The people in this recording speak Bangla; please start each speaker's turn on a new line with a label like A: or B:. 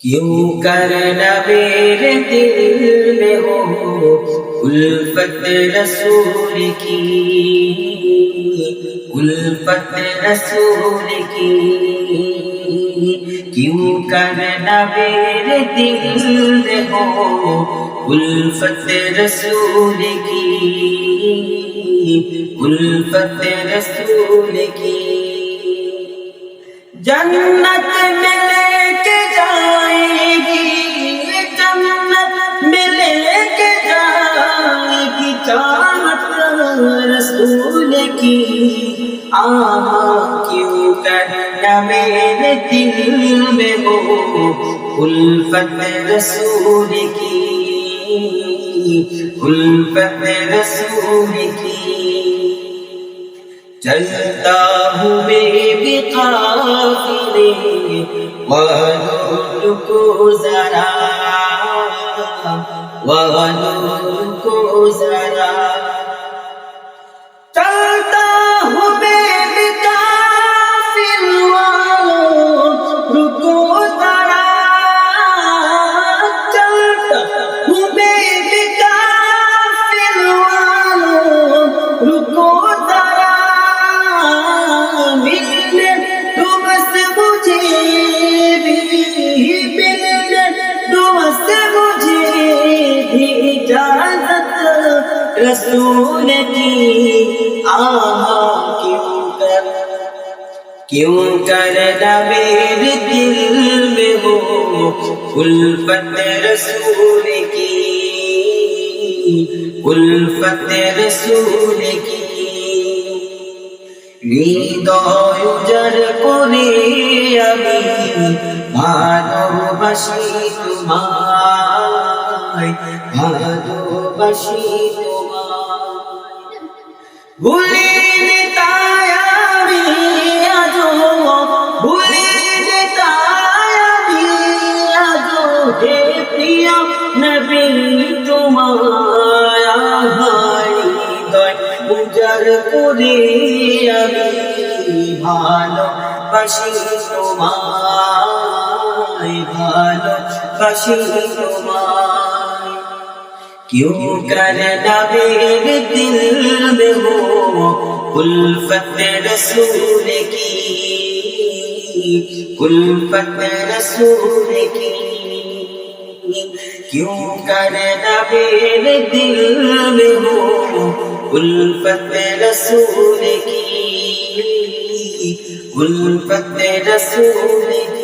A: क्यों करना मेरे दिल में हो उल्फत रसूल की? उल्फत रसूल की। क्यों दिल में हो उल्फत रसूल की? उल्फत रसूल की। जन्नत में लेके जाएगी जन्नत में लेके जाएगी चाहत रसूल की आहा क्यों करना मेरे दिल में हो उल्फत रसूल की उल्फत रसूल की चलता हूँ बेबी काफिले वालों को जरा वालों को जरा रसूल की आहा क्यों कर क्यों कर मेरे दिल में हो उल्फत रसूल की उल्फत रसूल की হৃদয় উজার করে আমি ভালোবাসি তোমায় ভালোবাসি তোমায় ভুলিনি তাই আমি আজ ভুলিনি তাই আমি আজ হে প্রিয় নবী, তোমায় হৃদয় উজার করে আমি ভালোবাসি তোমায় ভালোবাসি তোমায় کیوں کر نبیر دل میں ہو کلفت رسول کی کلفت رسول کی کیوں کر نبیر دل میں ہو کلفت رسول کی کلفت رسول کی